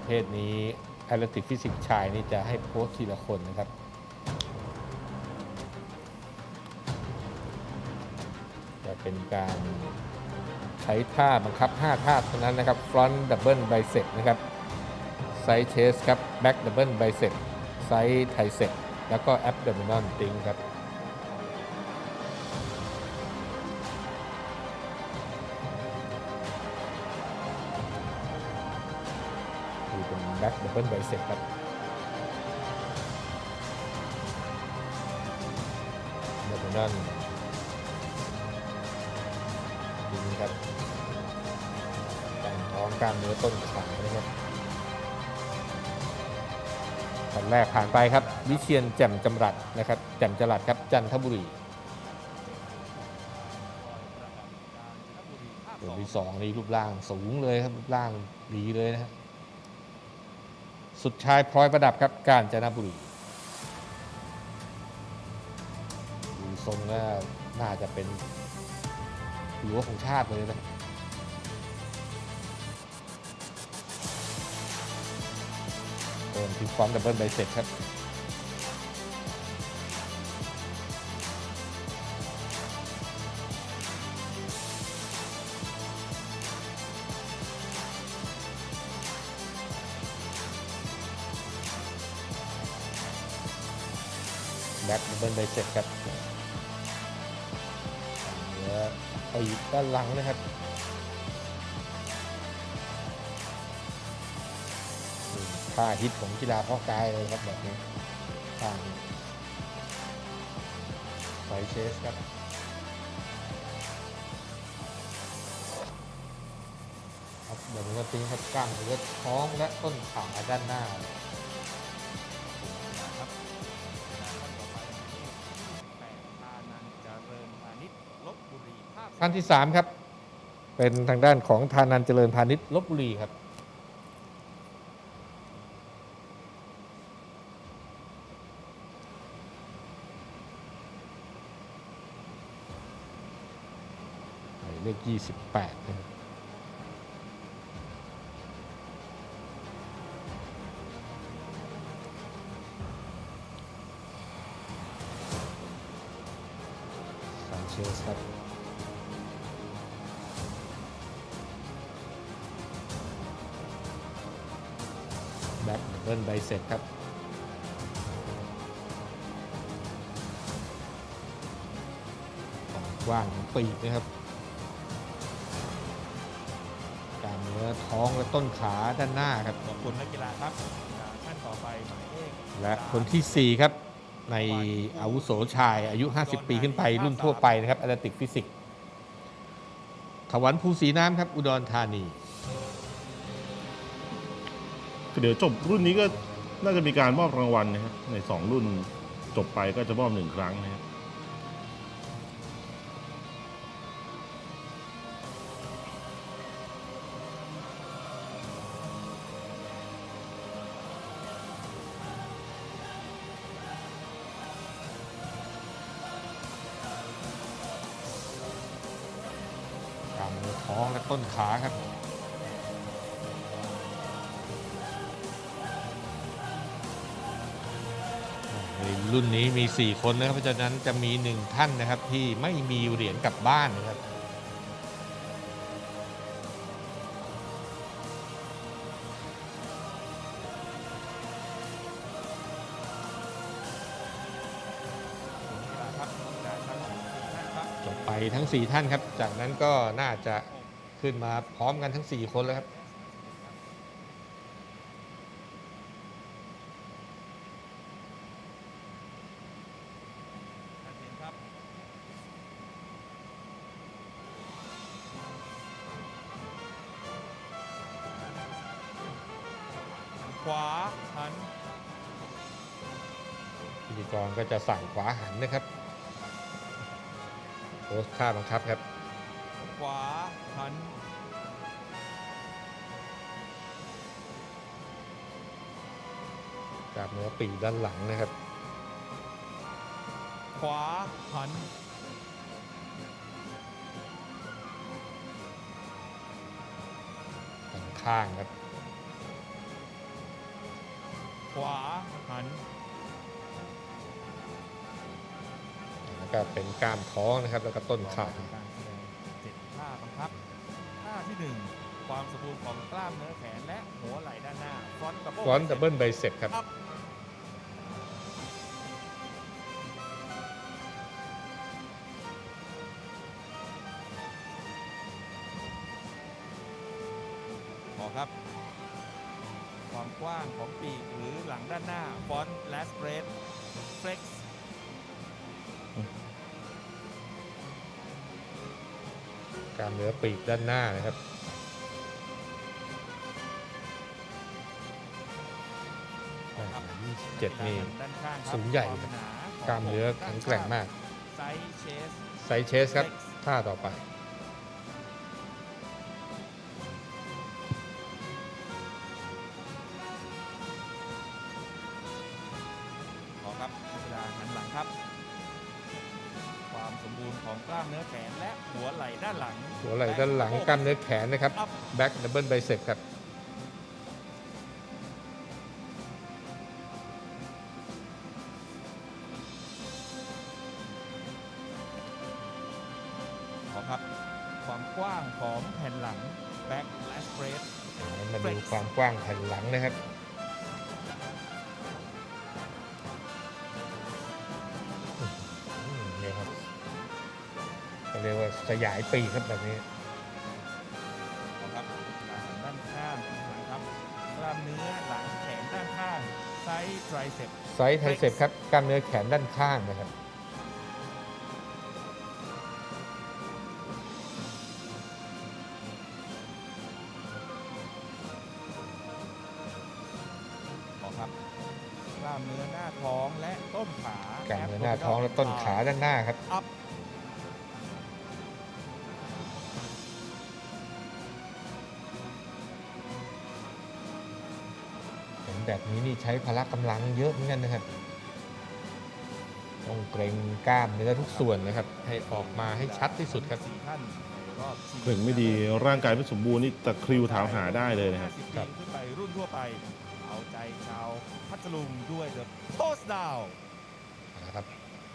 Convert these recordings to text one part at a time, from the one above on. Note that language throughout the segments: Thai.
ประเภทนี้แอตเลติกฟิสิกชายนี่จะให้โพสทีละคนนะครับจะเป็นการใช้ท่าบังคับ 5 ท่าเท่านั้นนะครับ front double bicep นะครับ side chest ครับ back double bicep side tricep แล้วก็ abdominal ติงครับ เป็น back double bicep ครับ abdominal นี่ครับการท้องกล้ามเนื้อต้นขานะครับขั้นแรกผ่านไปครับ วิเชียนแจ่มจำรัดนะครับ แจ่มจรัดครับจันทบุรีตัวที่สองนี่รูปร่างสูงเลยครับรูปร่างดีเลยนะฮะ สุดชายพลอยประดับครับกาญจนบุรีดูทรงแล้วน่าจะเป็นหัวของชาติเลยนะเติมที่ฟอนต์ดับเบิลไบเซ็จครับ คดับเบิลไบเซ็ตครับเหนือไปด้านหลังนะครับนี่ท่าฮิตของกีฬาพ่อกายเลยครับแบบนี้ทางไฟเชสครับครับเดี๋ยวมันก็ติ้งครับกล้ามเนื้อท้องและต้นขาด้านหน้า ท่านที่สามครับ เป็นทางด้านของธานันเจริญพาณิชย์ลบบุรีครับหมายเลข28นะครับ บ็คดับเบิลไบเซ็ตครับความกว้างของปีกนะครับกล้ามเนื้อท้องและต้นขาด้านหน้าครับขอบคุณนักกีฬาครับท่านต่อไปหมายเลขและคนทีสี่4 ครับ ในอาวุโสชายอายุ 50 ปีขึ้นไปรุ่นทั่วไปนะครับแอตเลติกฟิสิกถวันภูสีน้ำครับ อุดรธานี เดี๋ยวจบรุ่นนี้ก็น่าจะมีการมอบรางวัลนะครับในสองรุ่นจบไปก็จะมอบหนึ่งครั้งนะครับกล้ามเนื้อท้องและต้นขาครับ ในรุ่นนี้มี 4 คนนะครับเพราะฉะนั้นจะมี 1 ท่านนะครับที่ไม่มีเหรียญกลับบ้านนะครับกีฬาครับจากทั้งสี่ท่านครับจบไปทั้ง 4 ท่านครับ จากนั้นก็น่าจะขึ้นมาพร้อมกันทั้ง 4 คนแล้วครับ วาหันพิธีกรก็จะสั่งขวาหันนะครับโพสท่าบังคับครับ ขวาหันกล้ามเนื้อปีกด้านหลังนะครับ ขวาหันด้านข้างครับ ขวาหันแล้วก็เป็นกล้ามท้องนะครับแล้วก็ต้นขาการแสดงเจ็ดท่าบังคับท่าที่หนึ่งความสมบูรณ์ของกล้ามเนื้อแขนและหัวไหล่ด้านหน้าฟรอนต์ดับเบิลฟรอนต์ดับเบิลไบเซ็ปครับอัพขอครับ ความกว้างของปีก หรือหลังด้านหน้าฟอนต์แลสเบรดเฟล็กซ์กล้ามเนื้อปีกด้านหน้านะครับ27นี่ด้านข้างครับสูงใหญ่ความครับนาขงกล้ามเนื้อแข็งแกร่งมากไซส์เชสไซส์เชสครับท่าต่อไป ครับ ความสมบูรณ์ของกล้ามเนื้อแขนและหัวไหล่ด้านหลัง หัวไหล่ด้านหลังกล้ามเนื้อแขนนะครับอัพแบ็กดับเบิลไบเซ็ปครับขอครับความกว้างของแผ่นหลังแบ็กและสเปรดมาดูความกว้างแผ่นหลังนะครับ เรียกว่าสยายปีกครับแบบนี้ขอครับการหันด้านข้างนะครับกล้ามเนื้อหลังแขนด้านข้างไซส์ไตรเซปไซส์ไทเซ็ปครับกล้ามเนื้อแขนด้านข้างนะครับขอครับกล้ามเนื้อหน้าท้องและต้นขากล้ามเนื้อหน้าท้องและต้นขาด้านหน้าครับ แบบนี้นี่ใช้พละกำลังเยอะเหมือนกันนะครับ ต้องเกรงกล้ามเนื้อทุกส่วนนะครับ ให้ออกมาให้ชัดที่สุดครับสี่ท่านในรอบชิเกร็งไม่ดีร่างกายไม่สมบูรณ์นี่ตะคริวถามหาได้เลยนะครับ50ครับปีขึ้นไปรุ่นทั่วไป เอาใจชาวพัทลุงด้วยเดอะโพสดาวนะครับ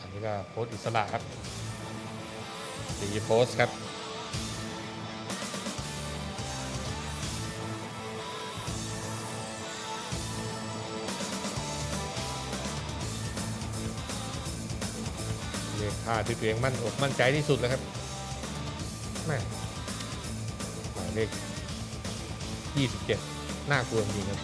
อันนี้ก็โพสต์อิสระครับสีโพสต์ครับ ท่าที่ตัวเองมั่นอกมั่นใจที่สุดแล้วครับแม่หมายเลข27 น่ากลัวจริงครับ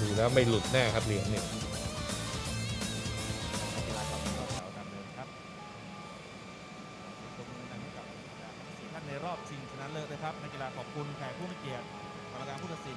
ดูแล้วไม่หลุดแน่ครับเหรียญเนี่ยนัการแขอบคุณดังขันในรอบชิงชนะเลิศนะครับนักกีฬาขอบคุณแขกผู้มีเกียรติกรรมการผู้ตัดสิน